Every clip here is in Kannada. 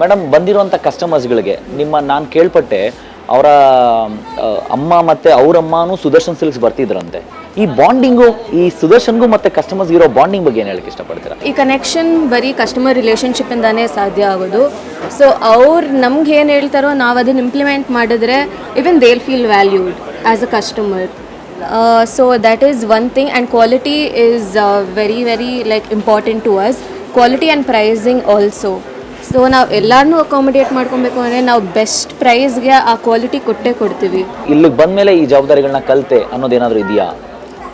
ಮೇಡಮ್ ಬಂದಿರುವಂಥ ಕಸ್ಟಮರ್ಸ್ಗಳಿಗೆ ನಿಮ್ಮ ನಾನು ಕೇಳ್ಪಟ್ಟೆ ಅವರ ಅಮ್ಮ ಮತ್ತು ಅವರಮ್ಮನೂ ಸುದರ್ಶನ್ ಸಿಲ್ಕ್ಸ್ ಬರ್ತಿದ್ರಂತೆ. ಈ ಬಾಂಡಿಂಗು ಈ ಸುದರ್ಶನ್ಗೂ ಮತ್ತು ಕಸ್ಟಮರ್ಸ್ ಇರೋ ಬಾಂಡಿಂಗ್ ಬಗ್ಗೆ ಏನು ಹೇಳಕ್ಕೆ ಇಷ್ಟಪಡ್ತೀರಾ? ಈ ಕನೆಕ್ಷನ್ ಬರೀ ಕಸ್ಟಮರ್ ರಿಲೇಷನ್ಶಿಪ್ಪಿಂದಾನೇ ಸಾಧ್ಯ ಆಗೋದು. ಸೊ ಅವ್ರು ನಮ್ಗೆ ಏನು ಹೇಳ್ತಾರೋ ನಾವು ಅದನ್ನು ಇಂಪ್ಲಿಮೆಂಟ್ ಮಾಡಿದ್ರೆ even they'll feel valued as a customer so that is one thing and quality is very very like important to us quality and pricing also so ನಾವು ಎಲ್ಲರನ್ನೂ ಅಕಾಮಿಡೇಟ್ ಮಾಡ್ಕೊಬೇಕು ಅಂದರೆ ನಾವು ಬೆಸ್ಟ್ ಪ್ರೈಸ್ಗೆ ಆ ಕ್ವಾಲಿಟಿ ಕೊಟ್ಟೇ ಕೊಡ್ತೀವಿ. ಇಲ್ಲಿಗೆ ಬಂದಮೇಲೆ ಈ ಜವಾಬ್ದಾರಿಗಳನ್ನ ಕಲಿತೆ ಅನ್ನೋದೇನಾದರೂ ಇದೆಯಾ?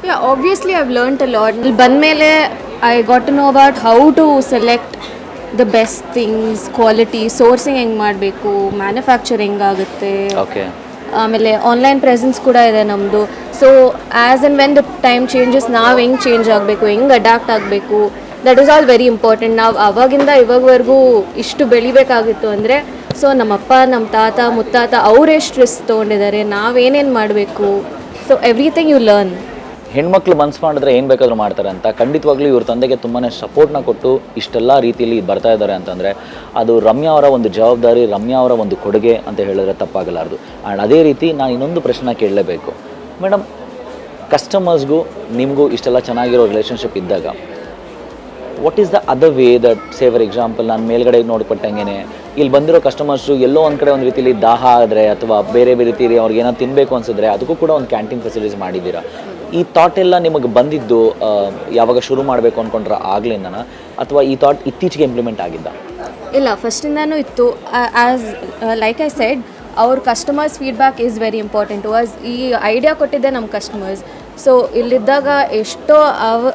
Yeah obviously I've learn a lot ಇಲ್ಲಿ ಬಂದಮೇಲೆ I got to know about how to select the best things quality sourcing ಹೆಂಗೆ ಮಾಡಬೇಕು ಮ್ಯಾನುಫ್ಯಾಕ್ಚರ್ ಹೆಂಗಾಗುತ್ತೆ ಓಕೆ ಆಮೇಲೆ ಆನ್ಲೈನ್ ಪ್ರೆಸೆನ್ಸ್ ಕೂಡ ಇದೆ ನಮ್ಮದು so as and when the time changes ನಾವು ಹೆಂಗೆ ಚೇಂಜ್ ಆಗಬೇಕು ಹೆಂಗೆ ಅಡಾಪ್ಟ್ ಆಗಬೇಕು that is all very important ನಾವು ಅವಾಗಿಂದ ಇವಾಗವರೆಗೂ ಇಷ್ಟು ಬೆಳಿಬೇಕಾಗಿತ್ತು ಅಂದರೆ ಸೊ ನಮ್ಮಪ್ಪ ನಮ್ಮ ತಾತ, ಮುತ್ತಾತ ಅವರೆಷ್ಟು ರಿಸ್ಕ್ ತೊಗೊಂಡಿದ್ದಾರೆ. ನಾವೇನೇನು ಮಾಡಬೇಕು? ಸೊ ಎವ್ರಿಥಿಂಗ್ ಯು ಲರ್ನ್ ಹೆಣ್ಮಕ್ಳು ಮನ್ಸು ಮಾಡಿದ್ರೆ ಏನು ಬೇಕಾದ್ರೂ ಮಾಡ್ತಾರೆ ಅಂತ ಖಂಡಿತವಾಗ್ಲೂ ಇವ್ರ ತಂದೆಗೆ ತುಂಬಾ ಸಪೋರ್ಟ್ನ ಕೊಟ್ಟು ಇಷ್ಟೆಲ್ಲ ರೀತಿಯಲ್ಲಿ ಬರ್ತಾ ಇದ್ದಾರೆ ಅಂತಂದರೆ, ಅದು ರಮ್ಯಾ ಅವರ ಒಂದು ಜವಾಬ್ದಾರಿ, ರಮ್ಯಾ ಅವರ ಒಂದು ಕೊಡುಗೆ ಅಂತ ಹೇಳಿದ್ರೆ ತಪ್ಪಾಗಲಾರ್ದು. ಆ್ಯಂಡ್ ಅದೇ ರೀತಿ ನಾನು ಇನ್ನೊಂದು ಪ್ರಶ್ನೆ ಕೇಳಲೇಬೇಕು. ಮೇಡಮ್ ಕಸ್ಟಮರ್ಸ್ಗೂ ನಿಮಗೂ ಇಷ್ಟೆಲ್ಲ ಚೆನ್ನಾಗಿರೋ ರಿಲೇಷನ್ಶಿಪ್ ಇದ್ದಾಗ what is the other way that say for example ನಾನು ಮೇಲ್ಗಡೆ ನೋಡ್ಕೊಟ್ಟಂಗೆ ಇಲ್ಲಿ ಬಂದಿರೋ ಕಸ್ಟಮರ್ಸು ಎಲ್ಲೋ ಒಂದು ಕಡೆ ಒಂದು ರೀತಿಲಿ ದಾಹ ಆದರೆ ಅಥವಾ ಬೇರೆ ಬೇರೆ ರೀತಿಲಿ ಅವ್ರಿಗೆ ಏನೋ ತಿನ್ನಬೇಕು ಅನಿಸಿದ್ರೆ ಅದಕ್ಕೂ ಕೂಡ ಒಂದು ಕ್ಯಾಂಟೀನ್ ಫೆಸಿಲಿಟೀಸ್ ಮಾಡಿದ್ದೀರಾ? ಈ ಥಾಟ್ ಎಲ್ಲ ನಿಮಗೆ ಬಂದಿದ್ದು ಯಾವಾಗ ಶುರು ಮಾಡಬೇಕು ಅಂದ್ಕೊಂಡ್ರೆ ಆಗ್ಲಿಂದನ? ಅಥವಾ ಈ ಥಾಟ್ ಇತ್ತೀಚೆಗೆ ಇಂಪ್ಲಿಮೆಂಟ್ ಆಗಿದ್ದ? ಇಲ್ಲ, ಫಸ್ಟಿಂದಾನು ಇತ್ತು. ಆ್ಯಸ್ ಲೈಕ್ ಐ ಸೆಡ್ ಅವ್ರ customers feedback is very important was ಈ ಐಡಿಯಾ ಕೊಟ್ಟಿದ್ದೆ ನಮ್ಮ ಕಸ್ಟಮರ್ಸ್ ಸೊ ಇಲ್ಲಿದ್ದಾಗ ಎಷ್ಟೋ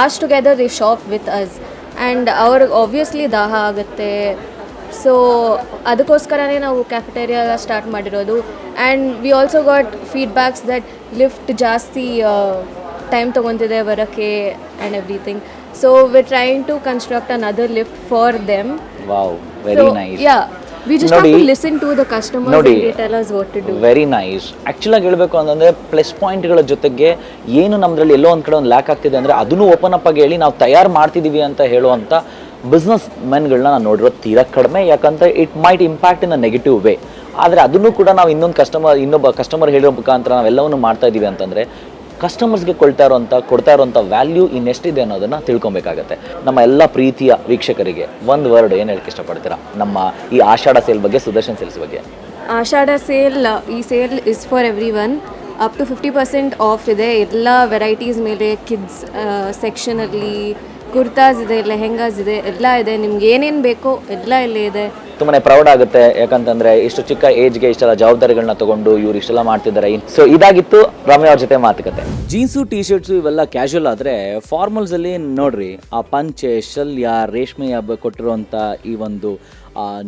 hours together the shop with us and ಅವ್ರಿಗೆ ಆಬ್ವಿಯಸ್ಲಿ ದಾಹ ಆಗುತ್ತೆ. ಸೊ ಅದಕ್ಕೋಸ್ಕರನೇ ನಾವು ಕ್ಯಾಫೆಟೇರಿಯಾ ಸ್ಟಾರ್ಟ್ ಮಾಡಿರೋದು. And we also got feedbacks that lift ಜಾಸ್ತಿ ಟೈಮ್ ತೊಗೊತಿದೆ ಬರೋಕ್ಕೆ and everything so we trying to construct an other lift for them yeah we just have ನೋಡಿ- to listen to the customers ನೋಡಿ. And tell us what to do very nice ಆ್ಯಕ್ಚುಲಾಗಿ ಹೇಳಬೇಕು ಅಂತಂದ್ರೆ ಪ್ಲಸ್ ಪಾಯಿಂಟ್ಗಳ ಜೊತೆಗೆ ಏನು ನಮ್ಮದ್ರಲ್ಲಿ ಎಲ್ಲೋ ಒಂದು ಕಡೆ ಒಂದು ಲ್ಯಾಕ್ ಆಗ್ತಿದೆ ಅಂದ್ರೆ ಅದನ್ನು ಓಪನ್ ಅಪ್ ಆಗಿ ಹೇಳಿ ನಾವು ತಯಾರು ಮಾಡ್ತಿದ್ದೀವಿ ಅಂತ ಹೇಳುವಂಥ ಬಿಸ್ನೆಸ್ ಮೆನ್ಗಳನ್ನ ನಾನು ನೋಡಿರೋದು ತೀರಾ ಕಡಿಮೆ. ಯಾಕಂದರೆ it might impact in a negative way ಆದರೆ ಅದನ್ನು ಕೂಡ ನಾವು ಇನ್ನೊಂದು ಕಸ್ಟಮರ್ ಇನ್ನೊಬ್ಬ ಕಸ್ಟಮರ್ ಹೇಳೋ ಮುಖಾಂತರ ನಾವೆಲ್ಲವನ್ನು ಮಾಡ್ತಾ ಇದ್ದೀವಿ ಅಂತಂದರೆ ಕಸ್ಟಮರ್ಸ್ಗೆ ಕೊಳ್ತಾ ಇರೋಂಥ ಕೊಡ್ತಾ ಇರೋಂಥ ವ್ಯಾಲ್ಯೂ ಇನ್ನೆಷ್ಟಿದೆ ಅನ್ನೋದನ್ನು ತಿಳ್ಕೊಬೇಕಾಗತ್ತೆ. ನಮ್ಮ ಎಲ್ಲ ಪ್ರೀತಿಯ ವೀಕ್ಷಕರಿಗೆ ಒಂದು ವರ್ಡ್ ಏನು ಹೇಳಕ್ಕೆ ಇಷ್ಟಪಡ್ತೀರಾ? ನಮ್ಮ ಈ ಆಷಾಢ ಸೇಲ್ ಬಗ್ಗೆ, ಸುದರ್ಶನ್ ಸೇಲ್ಸ್ ಬಗ್ಗೆ. ಆಷಾಢ ಸೇಲ್ ಈ sale is for every one up to fifty percent off ಇದೆ. ಎಲ್ಲ ವೆರೈಟೀಸ್ ಮೇಲೆ ಕಿಡ್ಸ್ ಸೆಕ್ಷನಲ್ಲಿ ಕುರ್ತಾಸ್ ಇದೆ ಲೆಹೆಂಗಾಸ್ ಇದೆ ಎಲ್ಲ ಇದೆ. ನಿಮ್ಗೆ ಏನೇನು ಬೇಕೋ ಎಲ್ಲ ಇಲ್ಲಿ ಇದೆ. ತುಂಬಾನೇ ಪ್ರೌಡ್ ಆಗುತ್ತೆ. ಯಾಕಂತಂದ್ರೆ ಇಷ್ಟು ಚಿಕ್ಕ ಏಜ್ಗೆ ಇಷ್ಟೆಲ್ಲ ಜವಾಬ್ದಾರಿಗಳನ್ನ ತಗೊಂಡು ಇವ್ರು ಇಷ್ಟೆಲ್ಲ ಮಾಡ್ತಿದ್ದಾರೆ. ಸೊ ಇದಾಗಿತ್ತು ರಮ್ಯ ಅವ್ರ ಜೊತೆ ಮಾತುಕತೆ. ಜೀನ್ಸು ಟಿ ಶರ್ಟ್ಸು ಇವೆಲ್ಲ ಕ್ಯಾಶುವಲ್ ಆದರೆ ಫಾರ್ಮಲ್ಸ್ ಅಲ್ಲಿ ನೋಡ್ರಿ ಆ ಪಂಚೆ ಶಲ್ಯ ರೇಷ್ಮೆಯ ಹಬ್ಬ ಕೊಟ್ಟಿರುವಂಥ ಈ ಒಂದು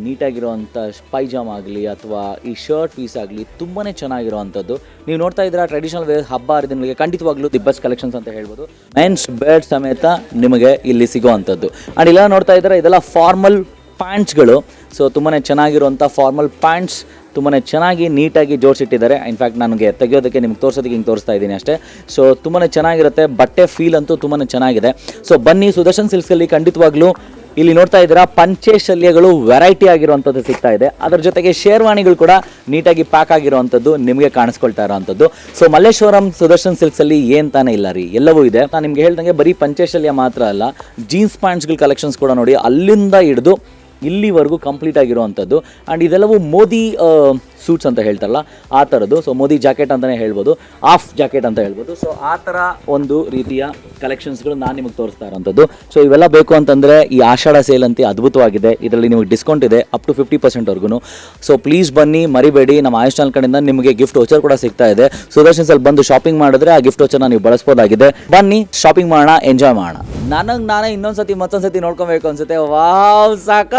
ನೀಟಾಗಿರುವಂಥ ಪೈಜಾಮ್ ಆಗಲಿ ಅಥವಾ ಈ ಶರ್ಟ್ ಪೀಸ್ ಆಗಲಿ ತುಂಬಾ ಚೆನ್ನಾಗಿರುವಂಥದ್ದು. ನೀವು ನೋಡ್ತಾ ಇದ್ದೀರಾ ಟ್ರೆಡಿಷನಲ್ ವೇರ್ ಹಬ್ಬ ಹರಿದಿನಗಳಿಗೆ ಖಂಡಿತವಾಗ್ಲೂ ದಿ ಬೆಸ್ಟ್ ಕಲೆಕ್ಷನ್ಸ್ ಅಂತ ಹೇಳ್ಬೋದು. ಮೆನ್ಸ್ ಬೆಡ್ ಸಮೇತ ನಿಮಗೆ ಇಲ್ಲಿ ಸಿಗೋವಂಥದ್ದು. ಆ್ಯಂಡ್ ಇಲ್ಲ ನೋಡ್ತಾ ಇದ್ದೀರಾ, ಇದೆಲ್ಲ ಫಾರ್ಮಲ್ ಪ್ಯಾಂಟ್ಸ್ಗಳು ಸೊ ತುಂಬಾ ಚೆನ್ನಾಗಿರುವಂಥ ಫಾರ್ಮಲ್ ಪ್ಯಾಂಟ್ಸ್ ತುಂಬಾ ಚೆನ್ನಾಗಿ ನೀಟಾಗಿ ಜೋಡಿಸಿಟ್ಟಿದ್ದಾರೆ. ಇನ್ಫ್ಯಾಕ್ಟ್ ನನಗೆ ತೆಗೆಯೋದಕ್ಕೆ ನಿಮ್ಗೆ ತೋರಿಸೋದಕ್ಕೆ ಹಿಂಗೆ ತೋರಿಸ್ತಾ ಇದ್ದೀನಿ ಅಷ್ಟೇ. ಸೊ ತುಂಬಾ ಚೆನ್ನಾಗಿರುತ್ತೆ, ಬಟ್ಟೆ ಫೀಲ್ ಅಂತೂ ತುಂಬಾ ಚೆನ್ನಾಗಿದೆ. ಸೊ ಬನ್ನಿ ಸುದರ್ಶನ್ ಸಿಲ್ಕ್ಸಲ್ಲಿ ಖಂಡಿತವಾಗ್ಲೂ ಇಲ್ಲಿ ನೋಡ್ತಾ ಇದ್ದೀರಾ ಪಂಚೆ ಶಲ್ಯಗಳು ವೆರೈಟಿ ಆಗಿರುವಂಥದ್ದು ಸಿಗ್ತಾ ಇದೆ. ಅದರ ಜೊತೆಗೆ ಶೇರ್ವಾಣಿಗಳು ಕೂಡ ನೀಟಾಗಿ ಪ್ಯಾಕ್ ಆಗಿರುವಂಥದ್ದು ನಿಮಗೆ ಕಾಣಿಸ್ಕೊಳ್ತಾ ಇರೋವಂಥದ್ದು. ಸೊ ಮಲ್ಲೇಶ್ವರಂ ಸುದರ್ಶನ್ ಸಿಲ್ಕ್ಸಲ್ಲಿ ಏನು ತಾನೇ ಇಲ್ಲ ರೀ, ಎಲ್ಲವೂ ಇದೆ. ನಾನು ನಿಮ್ಗೆ ಹೇಳ್ದಂಗೆ ಬರೀ ಪಂಚೆ ಶಲ್ಯ ಮಾತ್ರ ಅಲ್ಲ ಜೀನ್ಸ್ ಪ್ಯಾಂಟ್ಸ್ಗಳ ಕಲೆಕ್ಷನ್ಸ್ ಕೂಡ ನೋಡಿ ಅಲ್ಲಿಂದ ಹಿಡಿದು ಇಲ್ಲಿವರೆಗೂ ಕಂಪ್ಲೀಟ್ ಆಗಿರುವಂಥದ್ದು. ಆ್ಯಂಡ್ ಇದೆಲ್ಲವೂ ಮೋದಿ ಸೂಟ್ಸ್ ಅಂತ ಹೇಳ್ತಾರಲ್ಲ, ಆ ಥರದ್ದು. ಸೊ ಮೋದಿ ಜಾಕೆಟ್ ಅಂತಲೇ ಹೇಳ್ಬೋದು ಆಫ್ ಜಾಕೆಟ್ ಅಂತ ಹೇಳ್ಬೋದು. ಸೊ ಆ ಥರ ಒಂದು ರೀತಿಯ ಕಲೆಕ್ಷನ್ಸ್ಗಳು ನಾನು ನಿಮಗೆ ತೋರಿಸ್ತಾ ಇರೋಂಥದ್ದು. ಸೊ ಇವೆಲ್ಲ ಬೇಕು ಅಂತಂದರೆ ಈ ಆಷಾಢ ಸೇಲ್ ಅಂತ ಅದ್ಭುತವಾಗಿದೆ. ಇದರಲ್ಲಿ ನಿಮಗೆ ಡಿಸ್ಕೌಂಟ್ ಇದೆ ಅಪ್ ಟು ಫಿಫ್ಟಿ ಪರ್ಸೆಂಟ್ವರೆಗೂ ಸೊ ಪ್ಲೀಸ್ ಬನ್ನಿ, ಮರಿಬೇಡಿ. ನಮ್ಮ ಆಯುಷ್ ಚಾನಲ್ ಕಡೆಯಿಂದ ನಿಮಗೆ ಗಿಫ್ಟ್ ವೋಚರ್ ಕೂಡ ಸಿಗ್ತಾ ಇದೆ. ಸುದರ್ಶನ್ ಸಲ್ ಬಂದು ಶಾಪಿಂಗ್ ಮಾಡಿದ್ರೆ ಆ ಗಿಫ್ಟ್ ವೋಚರ್ನ ನೀವು ಬಳಸ್ಬೋದಾಗಿದೆ. ಬನ್ನಿ ಶಾಪಿಂಗ್ ಮಾಡೋಣ ಎಂಜಾಯ್ ಮಾಡೋಣ. ನನಗೆ ನಾನೇ ಇನ್ನೊಂದ್ಸತಿ ಮತ್ತೊಂದ್ಸತಿ ನೋಡ್ಕೊಬೇಕು ಅನ್ಸುತ್ತೆ. ವಾವ್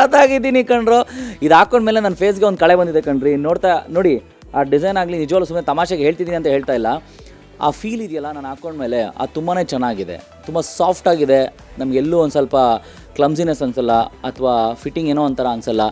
ಸಖತ್ತಾಗಿದ್ದೀನಿ ಕಣ್ರು. ಇದು ಹಾಕೊಂಡ್ಮೇಲೆ ನನ್ನ ಫೇಸ್ಗೆ ಒಂದು ಕಳೆ ಬಂದಿದೆ ಕಣ್ರಿ. ನೋಡ್ತಾ, ನೋಡಿ, ಆ ಡಿಸೈನ್ ಆಗಲಿ ನಿಜವಾಗ್ಲೂ ಸುಮ್ಮನೆ ತಮಾಷೆಗೆ ಹೇಳ್ತಿದ್ದೀನಿ ಅಂತ ಹೇಳ್ತಾ ಇಲ್ಲ. ಆ ಫೀಲ್ ಇದೆಯಲ್ಲ, ನಾನು ಹಾಕೊಂಡ್ಮೇಲೆ ಅದು ತುಂಬಾ ಚೆನ್ನಾಗಿದೆ. ತುಂಬ ಸಾಫ್ಟಾಗಿದೆ ನಮಗೆಲ್ಲೂ ಒಂದು ಸ್ವಲ್ಪ ಕ್ಲಮ್ಸಿನೆಸ್ ಅನ್ಸಲ್ಲ ಅಥವಾ ಫಿಟ್ಟಿಂಗ್ ಏನೋ ಒಂಥರ ಅನ್ಸಲ್ಲ.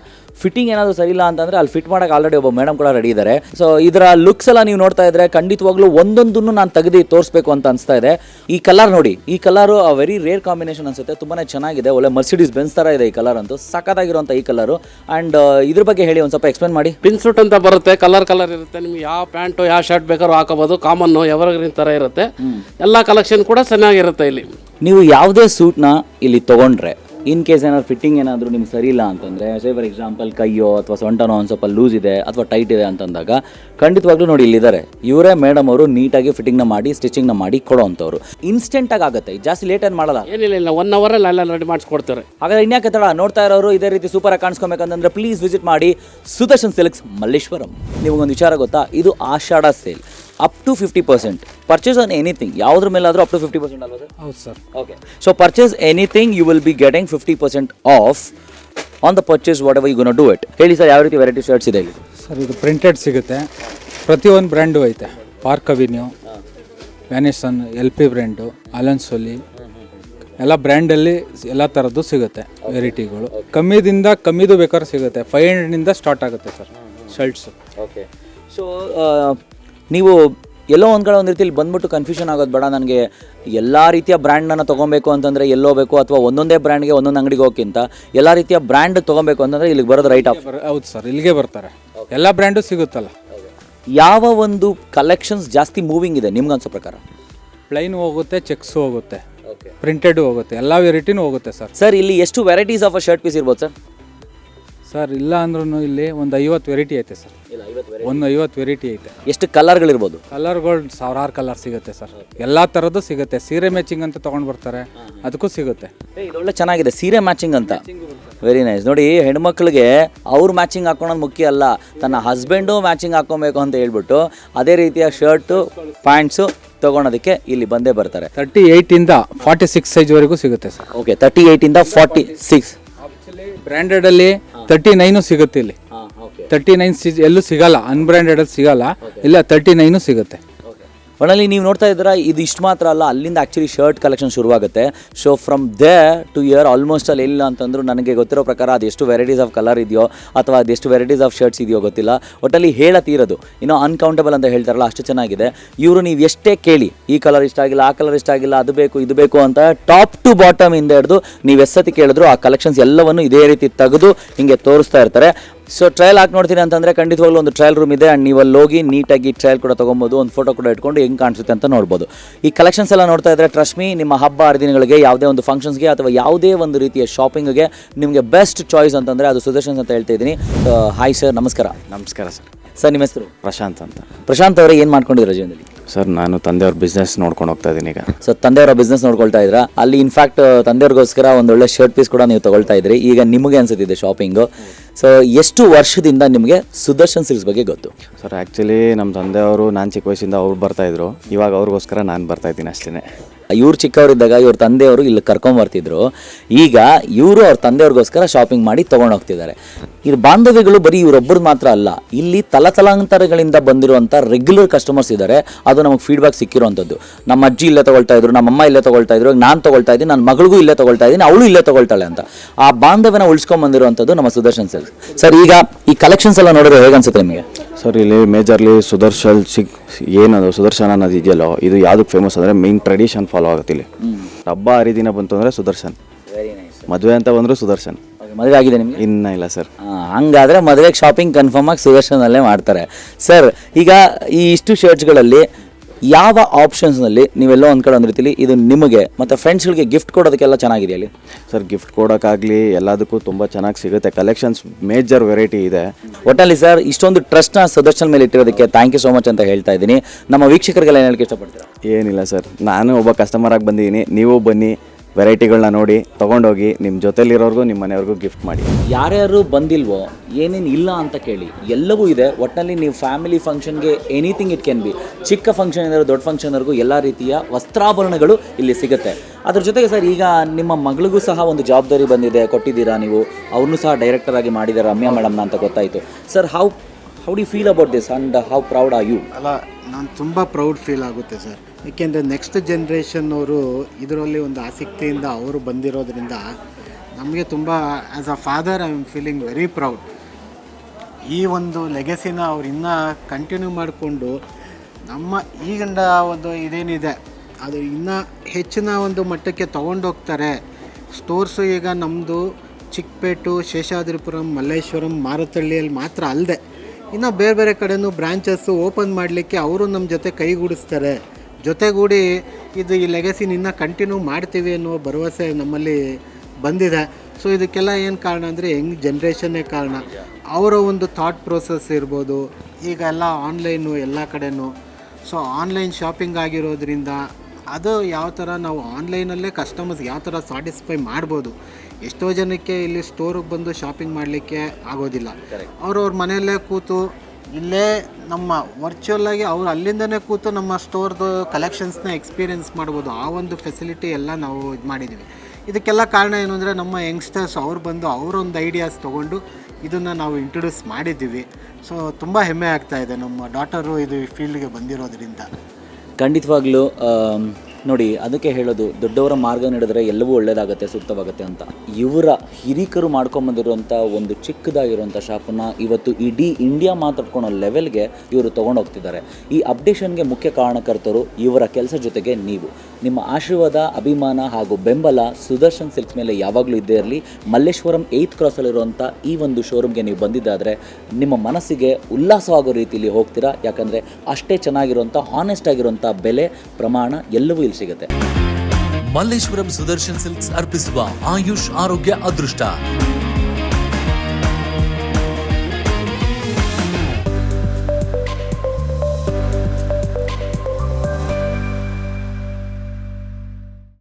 ಫಿಟ್ಟಿಂಗ್ ಏನಾದರೂ ಸರಿ ಇಲ್ಲ ಅಂತಂದರೆ ಅಲ್ಲಿ ಫಿಟ್ ಮಾಡೋಕೆ ಆಲ್ರೆಡಿ ಒಬ್ಬ ಮೇಡಮ್ ಕೂಡ ರೆಡಿ ಇದ್ದಾರೆ ಸೊ ಇದರ ಲುಕ್ಸ್ ಎಲ್ಲ ನೀವು ನೋಡ್ತಾ ಇದ್ರೆ ಖಂಡಿತವಾಗ್ಲೂ ಒಂದೊಂದನ್ನು ನಾನು ತೆಗೆದು ತೋರಿಸ್ಬೇಕು ಅಂತ ಅನಿಸ್ತಾ ಇದೆ. ಈ ಕಲರ್ ನೋಡಿ ಈ ಕಲರು ವೆರಿ ರೇರ್ ಕಾಂಬಿನೇಷನ್ ಅನ್ಸುತ್ತೆ. ತುಂಬಾ ಚೆನ್ನಾಗಿದೆ. ಒಳ್ಳೆ ಮರ್ಸಿಡೀಸ್ ಬೆನ್ಸ್ ಥರ ಇದೆ ಈ ಕಲರ್ ಅಂತೂ. ಸಖತ್ತಾಗಿರುವಂಥ ಈ ಕಲರು ಆ್ಯಂಡ್ ಇದ್ರ ಬಗ್ಗೆ ಹೇಳಿ ಒಂದು ಸ್ವಲ್ಪ ಎಕ್ಸ್ಪ್ಲೇನ್ ಮಾಡಿ. ಪಿನ್ ಸೂಟ್ ಅಂತ ಬರುತ್ತೆ. ಕಲರ್ ಕಲರ್ ಇರುತ್ತೆ. ನಿಮ್ಗೆ ಯಾವ ಪ್ಯಾಂಟು ಯಾವ ಶರ್ಟ್ ಬೇಕಾದ್ರೂ ಹಾಕೋಬೋದು ಕಾಮನ್ನು ಎವರ್ಗ್ರೀನ್ ಥರ ಇರುತ್ತೆ. ಎಲ್ಲ ಕಲೆಕ್ಷನ್ ಕೂಡ ಚೆನ್ನಾಗಿರುತ್ತೆ ಇಲ್ಲಿ. ನೀವು ಯಾವುದೇ ಸೂಟ್ನ ಇಲ್ಲಿ ತೊಗೊಂಡ್ರೆ ಇನ್ ಕೇಸ್ ಏನಾದ್ರು ಫಿಟ್ಟಿಂಗ್ ಏನಾದರೂ ನಿಮ್ಗೆ ಸರಿ ಇಲ್ಲ ಅಂತಂದರೆ ಸೇ ಫಾರ್ ಎಕ್ಸಾಂಪಲ್ ಕೈಯೋ ಅಥವಾ ಸೊಂಟನೋ ಒಂದು ಸ್ವಲ್ಪ ಲೂಸ್ ಇದೆ ಅಥವಾ ಟೈಟ್ ಇದೆ ಅಂತಂದಾಗ ಖಂಡಿತವಾಗ್ಲೂ ನೋಡಿ ಇಲ್ಲಿದ್ದಾರೆ. ಇವರೇ ಮೇಡಮ್ ಅವರು ನೀಟಾಗಿ ಫಿಟ್ಟಿಂಗ್ನ ಮಾಡಿ ಸ್ಟಿಚಿಂಗ್ನ ಮಾಡಿ ಕೊಡೋ ಅಂಥವ್ರು ಇನ್ಸ್ಟೆಂಟಾಗಿ ಆಗುತ್ತೆ ಜಾಸ್ತಿ ಲೇಟ್ ಏನು ಮಾಡಲ್ಲ. ಏನಿಲ್ಲ ಇಲ್ಲ ಒನ್ ಅವರಲ್ಲಿ ಎಲ್ಲ ರೆಡಿ ಮಾಡಿಸ್ಕೊಡ್ತಾರೆ. ಹಾಗಾದ್ರೆ ಇನ್ಯಾಕೆ ತಡ? ನೋಡ್ತಾ ಇರೋರು ಇದೇ ರೀತಿ ಸೂಪರ್ ಆಗಿ ಕಾಣಿಸ್ಕೊಬೇಕಂತಂದ್ರೆ ಪ್ಲೀಸ್ ವಿಸಿಟ್ ಮಾಡಿ ಸುದರ್ಶನ್ ಸಿಲ್ಕ್ಸ್ ಮಲ್ಲೇಶ್ವರಂ. ನಿಮಗೊಂದು ವಿಚಾರ ಗೊತ್ತಾ? ಇದು Ashada sale up to fifty percent purchase on anything ಯಾವುದ್ರ ಆದರೂ ಅಪ್ ಟು ಫಿಫ್ಟಿ ಪರ್ಸೆಂಟ್ ಅಲ್ವಾ ಸರ್? ಹೌದು sir. Okay so purchase anything you will be getting fifty percent off on the purchase whatever you gonna do it ಹೇಳಿ ಸರ್ ಯಾವ ರೀತಿ ವೆರೈಟಿ ಶರ್ಟ್ಸ್ ಇದೆ ಇಲ್ಲಿ ಸರ್ ಇದು ಪ್ರಿಂಟೆಡ್ ಸಿಗುತ್ತೆ. ಪ್ರತಿಯೊಂದು ಬ್ರ್ಯಾಂಡು ಐತೆ. Park Avenue Van Heusen L P brand Allen Solly ಎಲ್ಲ ಬ್ರ್ಯಾಂಡಲ್ಲಿ ಎಲ್ಲ ಥರದ್ದು ಸಿಗುತ್ತೆ ವೆರೈಟಿಗಳು ಕಮ್ಮಿದಿಂದ ಕಮ್ಮಿದು ಬೇಕಾದ್ರೆ ಸಿಗುತ್ತೆ. ಫೈವ್ ಹಂಡ್ರೆಡ್ನಿಂದ ಸ್ಟಾರ್ಟ್ ಆಗುತ್ತೆ ಸರ್ ಶರ್ಟ್ಸು ಓಕೆ ಸೊ ನೀವು ಎಲ್ಲೋ ಒಂದು ಕಡೆ ಒಂದು ರೀತಿಯಲ್ಲಿ ಬಂದ್ಬಿಟ್ಟು ಕನ್ಫ್ಯೂಷನ್ ಆಗೋದು ಬೇಡ. ನನಗೆ ಎಲ್ಲ ರೀತಿಯ ಬ್ರ್ಯಾಂಡನ್ನು ತೊಗೊಬೇಕು ಅಂತಂದರೆ ಎಲ್ಲೋ ಬೇಕು ಅಥವಾ ಒಂದೊಂದೇ ಬ್ರ್ಯಾಂಡ್ಗೆ ಒಂದೊಂದು ಅಂಗಡಿಗೆ ಹೋಗಿಂತ ಎಲ್ಲ ರೀತಿಯ ಬ್ರ್ಯಾಂಡ್ ತೊಗೊಬೇಕು ಅಂತಂದರೆ ಇಲ್ಲಿಗೆ ಬರೋದು ರೈಟ್ ಆಫ್ ಹೌದು ಸರ್ ಇಲ್ಲಿಗೆ ಬರ್ತಾರೆ. ಎಲ್ಲ ಬ್ರ್ಯಾಂಡು ಸಿಗುತ್ತಲ್ಲ. ಯಾವ ಒಂದು ಕಲೆಕ್ಷನ್ಸ್ ಜಾಸ್ತಿ ಮೂವಿಂಗ್ ಇದೆ ನಿಮ್ಗೆ ಅನ್ಸೋ ಪ್ರಕಾರ? ಪ್ಲೈನ್ ಹೋಗುತ್ತೆ ಚೆಕ್ಸ್ ಹೋಗುತ್ತೆ ಪ್ರಿಂಟೆಡ್ ಹೋಗುತ್ತೆ ಎಲ್ಲ ವೆರೈಟಿನೂ ಹೋಗುತ್ತೆ ಸರ್ ಸರ್ ಇಲ್ಲಿ ಎಷ್ಟು varieties of a shirt piece ಇರ್ಬೋದು ಸರ್ ಸರ್ ಇಲ್ಲ ಅಂದ್ರೂ ಇಲ್ಲಿ ಒಂದು ಐವತ್ತು ವೆರೈಟಿ ಐತೆ ಸರ್. ಒಂದು ಐವತ್ತು ವೆರೈಟಿ ಐತೆ. ಎಷ್ಟು ಕಲರ್ಗಳಿರ್ಬೋದು ಕಲರ್ಗಳು ಸಾವಿರಾರು ಕಲರ್ ಸಿಗುತ್ತೆ ಸರ್. ಎಲ್ಲ ಥರದ್ದು ಸಿಗುತ್ತೆ. ಸೀರೆ ಮ್ಯಾಚಿಂಗ್ ಅಂತ ತೊಗೊಂಡು ಬರ್ತಾರೆ. ಅದಕ್ಕೂ ಸಿಗುತ್ತೆ. ಇದು ಒಳ್ಳೆ ಚೆನ್ನಾಗಿದೆ. ಸೀರೆ ಮ್ಯಾಚಿಂಗ್ ಅಂತ. ವೆರಿ ನೈಸ್ ನೋಡಿ ಹೆಣ್ಮಕ್ಳಿಗೆ ಅವ್ರು ಮ್ಯಾಚಿಂಗ್ ಹಾಕೊಳೋದು ಮುಖ್ಯ ಅಲ್ಲ. ತನ್ನ ಹಸ್ಬೆಂಡು ಮ್ಯಾಚಿಂಗ್ ಹಾಕೊಬೇಕು ಅಂತ ಹೇಳ್ಬಿಟ್ಟು ಅದೇ ರೀತಿಯ ಶರ್ಟು ಪ್ಯಾಂಟ್ಸು ತಗೊಳೋದಕ್ಕೆ ಇಲ್ಲಿ ಬಂದೇ ಬರ್ತಾರೆ. ತರ್ಟಿ ಏಯ್ಟಿಂದ ಫಾರ್ಟಿ ಸಿಕ್ಸ್ ಸೈಜ್ವರೆಗೂ ಸಿಗುತ್ತೆ ಸರ್. ಓಕೆ ತರ್ಟಿ ಏಯ್ಟಿಂದ ಫಾರ್ಟಿ ಸಿಕ್ಸ್ ಬ್ರ್ಯಾಂಡೆಡಲ್ಲಿ ತರ್ಟಿ ನೈನು ಸಿಗುತ್ತೆ ಇಲ್ಲಿ. ತರ್ಟಿ ನೈನ್ ಎಲ್ಲೂ ಸಿಗಲ್ಲ. ಅನ್ಬ್ರ್ಯಾಂಡೆಡಲ್ಲಿ ಸಿಗಲ್ಲ. ಇಲ್ಲ ತರ್ಟಿ ನೈನು ಸಿಗುತ್ತೆ. ಒಳಲ್ಲಿ ನೀವು ನೋಡ್ತಾ ಇದ್ದೀರಾ, ಇದು ಇಷ್ಟು ಮಾತ್ರ ಅಲ್ಲ, ಅಲ್ಲಿಂದ ಆ್ಯಕ್ಚುಲಿ ಶರ್ಟ್ ಕಲೆಕ್ಷನ್ ಶುರುವಾಗುತ್ತೆ. So from day to year almost ಅಲ್ಲಿ ಇಲ್ಲ ಅಂತಂದ್ರು ನನಗೆ ಗೊತ್ತಿರೋ ಪ್ರಕಾರ ಅದೆಷ್ಟು ವೆರೈಟೀಸ್ ಆಫ್ ಕಲರ್ ಇದೆಯೋ, ಅಥವಾ ಅದೆಷ್ಟು ವೆರೈಟೀಸ್ ಆಫ್ ಶರ್ಟ್ಸ್ ಇದೆಯೋ ಗೊತ್ತಿಲ್ಲ. ಒಟ್ಟಲ್ಲಿ ಹೇಳತೀರೋದು ಇನ್ನೂ ಅನ್ಕೌಂಟಬಲ್ ಅಂತ ಹೇಳ್ತಾರಲ್ಲ, ಅಷ್ಟು ಚೆನ್ನಾಗಿದೆ. ಇವರು ನೀವು ಎಷ್ಟೇ ಕೇಳಿ, ಈ ಕಲರ್ ಇಷ್ಟ ಆಗಿಲ್ಲ, ಆ ಕಲರ್ ಇಷ್ಟ ಆಗಿಲ್ಲ, ಅದು ಬೇಕು, ಇದು ಬೇಕು ಅಂತ ಟಾಪ್ ಟು ಬಾಟಮ್ ಇಂದ ಹಿಡಿದು ನೀವು ಎಷ್ಟತಿ ಕೇಳಿದ್ರು ಆ ಕಲೆಕ್ಷನ್ಸ್ ಎಲ್ಲವನ್ನು ಇದೇ ರೀತಿ ತೆಗೆದು ಹಿಂಗೆ ತೋರಿಸ್ತಾ ಇರ್ತಾರೆ. ಸೊ ಟ್ರಯಲ್ ಹಾಕಿ ನೋಡ್ತೀನಿ ಅಂತಂದರೆ ಖಂಡಿತವಾಗ್ಲೂ ಒಂದು ಟ್ರಯಲ್ ರೂಮ್ ಇದೆ. ಆ್ಯಂಡ್ ನೀವು ಅಲ್ಲಿ ಹೋಗಿ ನೀಟಾಗಿ ಟ್ರಯಲ್ ಕೂಡ ತೊಗೊಬೋದು. ಒಂದು ಫೋಟೋ ಕೂಡ ಇಟ್ಕೊಂಡು ಹೆಂಗೆ ಕಾಣಿಸುತ್ತೆ ಅಂತ ನೋಡ್ಬೋದು. ಈ ಕಲೆಕ್ಷನ್ಸ್ ಎಲ್ಲ ನೋಡ್ತಾ ಇದ್ರೆ ಟ್ರಸ್ಟ್ ಮೀ ನಿಮ್ಮ ಹಬ್ಬ ಹರಿದಿನಗಳಿಗೆ ಯಾವುದೇ ಒಂದು ಫಂಕ್ಷನ್ಸ್ಗೆ ಅಥವಾ ಯಾವುದೇ ಒಂದು ರೀತಿಯ ಶಾಪಿಂಗ್ಗೆ ನಿಮಗೆ ಬೆಸ್ಟ್ ಚಾಯ್ಸ್ ಅಂತಂದರೆ ಅದು ಸುದರ್ಶನ್ ಅಂತ ಹೇಳ್ತಾ ಇದ್ದೀನಿ. ಹಾಯ್ ಸರ್ ನಮಸ್ಕಾರ. ನಮಸ್ಕಾರ ಸರ್ ಸರ್ ನಿಮ್ಮ ಹೆಸರು? ಪ್ರಶಾಂತ್ ಅಂತ. ಪ್ರಶಾಂತ್ ಅವರೇ ಏನು ಮಾಡ್ಕೊಂಡಿದ್ದೀರಾ ಜೀವನದಲ್ಲಿ? ಸರ್ ನಾನು ತಂದೆಯವ್ರ ಬಿಸ್ನೆಸ್ ನೋಡ್ಕೊಂಡು ಹೋಗ್ತಾ ಇದ್ದೀನಿ ಈಗ. ಸೊ ತಂದೆಯವರ ಬಿಸ್ನೆಸ್ ನೋಡ್ಕೊಳ್ತಾ ಇದ್ರ? ಅಲ್ಲಿ ಇನ್ಫ್ಯಾಕ್ಟ್ ತಂದೆಯವ್ರಿಗೋಸ್ಕರ ಒಂದು ಒಳ್ಳೆ ಶರ್ಟ್ ಪೀಸ್ ಕೂಡ ನೀವು ತಗೊಳ್ತಾ ಇದ್ರಿ. ಈಗ ನಿಮಗೆ ಅನ್ಸುತ್ತಿದೆ ಶಾಪಿಂಗು ಸೊ ಎಷ್ಟು ವರ್ಷದಿಂದ ನಿಮಗೆ ಸುದರ್ಶನ್ ಸಿಲ್ಸ್ ಬಗ್ಗೆ ಗೊತ್ತು? ಸರ್ ಆ್ಯಕ್ಚುಲಿ ನಮ್ಮ ತಂದೆಯವರು ನಾನು ಚಿಕ್ಕ ವಯಸ್ಸಿಂದ ಅವ್ರು ಬರ್ತಾಯಿದ್ರು ಇವಾಗ ಅವ್ರಿಗೋಸ್ಕರ ನಾನು ಬರ್ತಾ ಇದ್ದೀನಿ ಅಷ್ಟೇ ಇವ್ರು ಚಿಕ್ಕವರಿದ್ದಾಗ ಇವ್ರ ತಂದೆಯವರು ಇಲ್ಲಿ ಕರ್ಕೊಂಬರ್ತಿದ್ರು ಈಗ ಇವರು ಅವ್ರ ತಂದೆಯವ್ರಿಗೋಸ್ಕರ ಶಾಪಿಂಗ್ ಮಾಡಿ ತೊಗೊಂಡೋಗ್ತಿದ್ದಾರೆ ಇದು ಬಾಂಧವ್ಯಗಳು ಬರೀ ಇವರೊಬ್ಬರು ಮಾತ್ರ ಅಲ್ಲ, ಇಲ್ಲಿ ತಲತಲಾಂತರಗಳಿಂದ ಬಂದಿರುವಂಥ ರೆಗ್ಯುಲರ್ ಕಸ್ಟಮರ್ಸ್ ಇದ್ದಾರೆ ಅದು ನಮಗೆ ಫೀಡ್ಬ್ಯಾಕ್ ಸಿಕ್ಕಿರುವಂಥದ್ದು. ನಮ್ಮ ಅಜ್ಜಿ ಇಲ್ಲೇ ತಗೊಳ್ತಾ ಇದ್ರು ನಮ್ಮ ಅಮ್ಮ ಇಲ್ಲೇ ತಗೊಳ್ತಾ ಇದ್ರು, ನಾನು ತಗೊಳ್ತಾ ಇದ್ದೀನಿ ನನ್ನ ಮಗಳಿಗೂ ಇಲ್ಲೇ ತಗೊಳ್ತಾ ಇದ್ದೀನಿ, ಅವಳು ಇಲ್ಲೇ ತಗೊಳ್ತಾಳೆ ಅಂತ. ಆ ಬಾಂಧವ್ಯನ ಉಳಿಸ್ಕೊಂಡ್ ಬಂದಿರುವಂಥದ್ದು ನಮ್ಮ ಸುದರ್ಶನ್ ಸರ್ ಸರ್ ಈಗ ಈ ಕಲೆಕ್ಷನ್ಸ್ ಎಲ್ಲ ನೋಡಿದ್ರೆ ಹೇಗೆ ಅನ್ಸುತ್ತೆ ನಿಮಗೆ? ಸರ್ ಇಲ್ಲಿ ಮೇಜರ್ಲಿ ಸುದರ್ಶನ್ ಸಿಗ್ ಏನದು ಸುದರ್ಶನ ಅನ್ನೋದು ಇದೆಯಲ್ಲೋ ಇದು ಯಾವುದಕ್ಕೆ ಫೇಮಸ್ ಅಂದರೆ ಮೇನ್ ಟ್ರೆಡಿಷನ್ ಫಾಲೋ ಆಗುತ್ತೆ ಇಲ್ಲಿ. ಹಬ್ಬ ಹರಿದಿನ ಬಂತು ಅಂದರೆ ಸುದರ್ಶನ್. ವೆರಿ ನೈಸ್ ಮದುವೆ ಅಂತ ಬಂದರೂ ಸುದರ್ಶನ್. ಮದುವೆ ಆಗಿದೆ ನಿಮಗೆ? ಇನ್ನೂ ಇಲ್ಲ ಸರ್ ಹಂಗಾದ್ರೆ ಮದುವೆಗೆ ಶಾಪಿಂಗ್ ಕನ್ಫರ್ಮ್ ಆಗಿ ಸುದರ್ಶನಲ್ಲೇ ಮಾಡ್ತಾರೆ. ಸರ್ ಈಗ ಈ ಇಷ್ಟು ಶರ್ಟ್ಸ್ಗಳಲ್ಲಿ ಯಾವ ಆಪ್ಷನ್ಸ್ನಲ್ಲಿ ನೀವೆಲ್ಲೋ ಒಂದು ಕಡೆ ಒಂದು ರೀತಿಲಿ ಇದು ನಿಮಗೆ ಮತ್ತು ಫ್ರೆಂಡ್ಸ್ಗಳಿಗೆ ಗಿಫ್ಟ್ ಕೊಡೋದಕ್ಕೆಲ್ಲ ಚೆನ್ನಾಗಿದೆ ಅಲ್ಲಿ? ಸರ್ ಗಿಫ್ಟ್ ಕೊಡೋಕ್ಕಾಗಲಿ ಎಲ್ಲದಕ್ಕೂ ತುಂಬ ಚೆನ್ನಾಗಿ ಸಿಗುತ್ತೆ. ಕಲೆಕ್ಷನ್ಸ್ ಮೇಜರ್ ವೆರೈಟಿ ಇದೆ. ಒಟ್ಟಲ್ಲಿ ಸರ್ ಇಷ್ಟೊಂದು ಟ್ರಸ್ಟ್ನ ಸದಸ್ಯನ ಮೇಲೆ ಇಟ್ಟಿರೋದಕ್ಕೆ ಥ್ಯಾಂಕ್ ಯು ಸೋ ಮಚ್ ಅಂತ ಹೇಳ್ತಾ ಇದ್ದೀನಿ. ನಮ್ಮ ವೀಕ್ಷಕರಿಗೆಲ್ಲ ಏನು ಹೇಳಕ್ಕೆ ಇಷ್ಟಪಡ್ತೀರಾ? ಏನಿಲ್ಲ ಸರ್ ನಾನು ಒಬ್ಬ ಕಸ್ಟಮರಾಗಿ ಬಂದಿದ್ದೀನಿ. ನೀವು ಬನ್ನಿ. ವೆರೈಟಿಗಳನ್ನ ನೋಡಿ ತೊಗೊಂಡೋಗಿ ನಿಮ್ಮ ಜೊತೆಲಿರೋರ್ಗೂ ನಿಮ್ಮ ಮನೆಯವ್ರಿಗೂ ಗಿಫ್ಟ್ ಮಾಡಿ. ಯಾರ್ಯಾರು ಬಂದಿಲ್ವೋ, ಏನೇನು ಇಲ್ಲ ಅಂತ ಕೇಳಿ, ಎಲ್ಲವೂ ಇದೆ. ಒಟ್ಟಿನಲ್ಲಿ ನೀವು ಫ್ಯಾಮಿಲಿ ಫಂಕ್ಷನ್ಗೆ ಎನಿಥಿಂಗ್ ಇಟ್ ಕ್ಯಾನ್ ಬಿ ಚಿಕ್ಕ ಫಂಕ್ಷನ್ ಏನಾದ್ರು ದೊಡ್ಡ ಫಂಕ್ಷನ್ವರೆಗೂ ಎಲ್ಲ ರೀತಿಯ ವಸ್ತ್ರಾಭರಣಗಳು ಇಲ್ಲಿ ಸಿಗುತ್ತೆ. ಅದ್ರ ಜೊತೆಗೆ ಸರ್, ಈಗ ನಿಮ್ಮ ಮಗಳಿಗೂ ಸಹ ಒಂದು ಜವಾಬ್ದಾರಿ ಬಂದಿದೆ. ಕೊಟ್ಟಿದ್ದೀರಾ ನೀವು? ಅವ್ರನ್ನೂ ಸಹ ಡೈರೆಕ್ಟರ್ ಆಗಿ ಮಾಡಿದ್ದಾರೆ ರಮ್ಯಾ ಮೇಡಮ್ನ ಅಂತ ಗೊತ್ತಾಯಿತು. Sir how how do feel about this and how proud are you ಅಲ್ಲ, ನಾನು ತುಂಬ ಪ್ರೌಡ್ ಫೀಲ್ ಆಗುತ್ತೆ ಸರ್ ಏಕೆಂದರೆ ನೆಕ್ಸ್ಟ್ ಜನ್ರೇಷನ್ ಅವರು ಇದರಲ್ಲಿ ಒಂದು ಆಸಕ್ತಿಯಿಂದ ಅವರು ಬಂದಿರೋದ್ರಿಂದ ನಮಗೆ ತುಂಬ as a father I am feeling very proud ಈ ಒಂದು ಲೆಗಸಿನ ಅವ್ರು ಇನ್ನೂ ಕಂಟಿನ್ಯೂ ಮಾಡಿಕೊಂಡು ನಮ್ಮ ಈಗಿಂದ ಒಂದು ಇದೇನಿದೆ, ಅದು ಇನ್ನೂ ಹೆಚ್ಚಿನ ಒಂದು ಮಟ್ಟಕ್ಕೆ ತೊಗೊಂಡೋಗ್ತಾರೆ ಸ್ಟೋರ್ಸು ಈಗ ನಮ್ಮದು ಚಿಕ್ಕಪೇಟು, ಶೇಷಾದ್ರಿಪುರಂ, ಮಲ್ಲೇಶ್ವರಂ, ಮಾರತಳ್ಳಿಯಲ್ಲಿ ಮಾತ್ರ ಅಲ್ಲದೆ ಇನ್ನು ಬೇರೆ ಬೇರೆ ಕಡೆಯೂ ಬ್ರಾಂಚಸ್ಸು ಓಪನ್ ಮಾಡಲಿಕ್ಕೆ ಅವರು ನಮ್ಮ ಜೊತೆ ಕೈಗೂಡಿಸ್ತಾರೆ. ಜೊತೆಗೂಡಿ ಇದು ಈ ಲೆಗಸಿನ ಇನ್ನೂ ಕಂಟಿನ್ಯೂ ಮಾಡ್ತೀವಿ ಅನ್ನೋ ಭರವಸೆ ನಮ್ಮಲ್ಲಿ ಬಂದಿದೆ. ಸೊ ಇದಕ್ಕೆಲ್ಲ ಏನು ಕಾರಣ ಅಂದರೆ ಯಂಗ್ ಜನ್ರೇಷನ್ನೇ ಕಾರಣ. ಅವರ ಒಂದು ಥಾಟ್ ಪ್ರೋಸೆಸ್ ಇರ್ಬೋದು, ಈಗ ಎಲ್ಲ ಆನ್ಲೈನು ಎಲ್ಲ ಕಡೆಯೂ ಸೊ ಆನ್ಲೈನ್ ಶಾಪಿಂಗ್ ಆಗಿರೋದ್ರಿಂದ ಅದು ಯಾವ ಥರ ನಾವು ಆನ್ಲೈನಲ್ಲೇ ಕಸ್ಟಮರ್ಸ್ ಯಾವ ಥರ ಸ್ಯಾಟಿಸ್ಫೈ ಮಾಡ್ಬೋದು? ಎಷ್ಟೋ ಜನಕ್ಕೆ ಇಲ್ಲಿ ಸ್ಟೋರಿಗೆ ಬಂದು ಶಾಪಿಂಗ್ ಮಾಡಲಿಕ್ಕೆ ಆಗೋದಿಲ್ಲ. ಅವ್ರವ್ರ ಮನೆಯಲ್ಲೇ ಕೂತು ಇಲ್ಲೇ ನಮ್ಮ ವರ್ಚುವಲ್ ಆಗಿ ಅವ್ರು ಅಲ್ಲಿಂದನೇ ಕೂತು ನಮ್ಮ ಸ್ಟೋರ್ದು ಕಲೆಕ್ಷನ್ಸ್ನ ಎಕ್ಸ್ಪೀರಿಯೆನ್ಸ್ ಮಾಡ್ಬೋದು. ಆ ಒಂದು ಫೆಸಿಲಿಟಿ ಎಲ್ಲ ನಾವು ಇದು ಮಾಡಿದ್ದೀವಿ ಇದಕ್ಕೆಲ್ಲ ಕಾರಣ ಏನು ಅಂದರೆ ನಮ್ಮ ಯಂಗ್ಸ್ಟರ್ಸ್ ಅವ್ರು ಬಂದು ಅವರೊಂದು ಐಡಿಯಾಸ್ ತೊಗೊಂಡು ಇದನ್ನು ನಾವು ಇಂಟ್ರೊಡ್ಯೂಸ್ ಮಾಡಿದ್ದೀವಿ. ಸೊ ತುಂಬ ಹೆಮ್ಮೆ ಆಗ್ತಾ ಇದೆ. ನಮ್ಮ ಡಾಟರು ಇದು ಫೀಲ್ಡ್ಗೆ ಬಂದಿರೋದ್ರಿಂದ. ಖಂಡಿತವಾಗ್ಲೂ ನೋಡಿ, ಅದಕ್ಕೆ ಹೇಳೋದು, ದೊಡ್ಡವರ ಮಾರ್ಗ ನಡೆದರೆ ಎಲ್ಲವೂ ಒಳ್ಳೆಯದಾಗುತ್ತೆ ಸೂಕ್ತವಾಗುತ್ತೆ ಅಂತ. ಇವರ ಹಿರಿಕರು ಮಾಡ್ಕೊಂಬಂದಿರುವಂಥ ಒಂದು ಚಿಕ್ಕದಾಗಿರುವಂಥ ಶಾಪನ್ನು ಇವತ್ತು ಇಡೀ ಇಂಡಿಯಾ ಮಾತಾಡ್ಕೊಳೋ ಲೆವೆಲ್ಗೆ ಇವರು ತೊಗೊಂಡೋಗ್ತಿದ್ದಾರೆ. ಈ ಅಪ್ಡೇಷನ್ಗೆ ಮುಖ್ಯ ಕಾರಣಕರ್ತರು ಇವರ ಕೆಲಸ ಜೊತೆಗೆ ನೀವು. ನಿಮ್ಮ ಆಶೀರ್ವಾದ, ಅಭಿಮಾನ ಹಾಗೂ ಬೆಂಬಲ ಸುದರ್ಶನ್ ಸಿಲ್ಕ್ ಮೇಲೆ ಯಾವಾಗಲೂ ಇದ್ದೇ ಇರಲಿ. ಮಲ್ಲೇಶ್ವರಂ ಏಯ್ತ್ ಕ್ರಾಸಲ್ಲಿರುವಂಥ ಈ ಒಂದು ಶೋರೂಮ್ಗೆ ನೀವು ಬಂದಿದ್ದಾದರೆ ನಿಮ್ಮ ಮನಸ್ಸಿಗೆ ಉಲ್ಲಾಸವಾಗೋ ರೀತಿಯಲ್ಲಿ ಹೋಗ್ತೀರಾ? ಯಾಕಂದರೆ ಅಷ್ಟೇ ಚೆನ್ನಾಗಿರುವಂಥ, ಹಾನೆಸ್ಟ್ ಆಗಿರುವಂಥ ಬೆಲೆ, ಪ್ರಮಾಣ ಎಲ್ಲವೂ ಇಲ್ಲಿ ಸಿಗುತ್ತೆ. ಮಲ್ಲೇಶ್ವರಂ ಸುದರ್ಶನ್ ಸಿಲ್ಕ್ಸ್ ಅರ್ಪಿಸುವ ಆಯುಷ್ ಆರೋಗ್ಯ ಅದೃಷ್ಟ.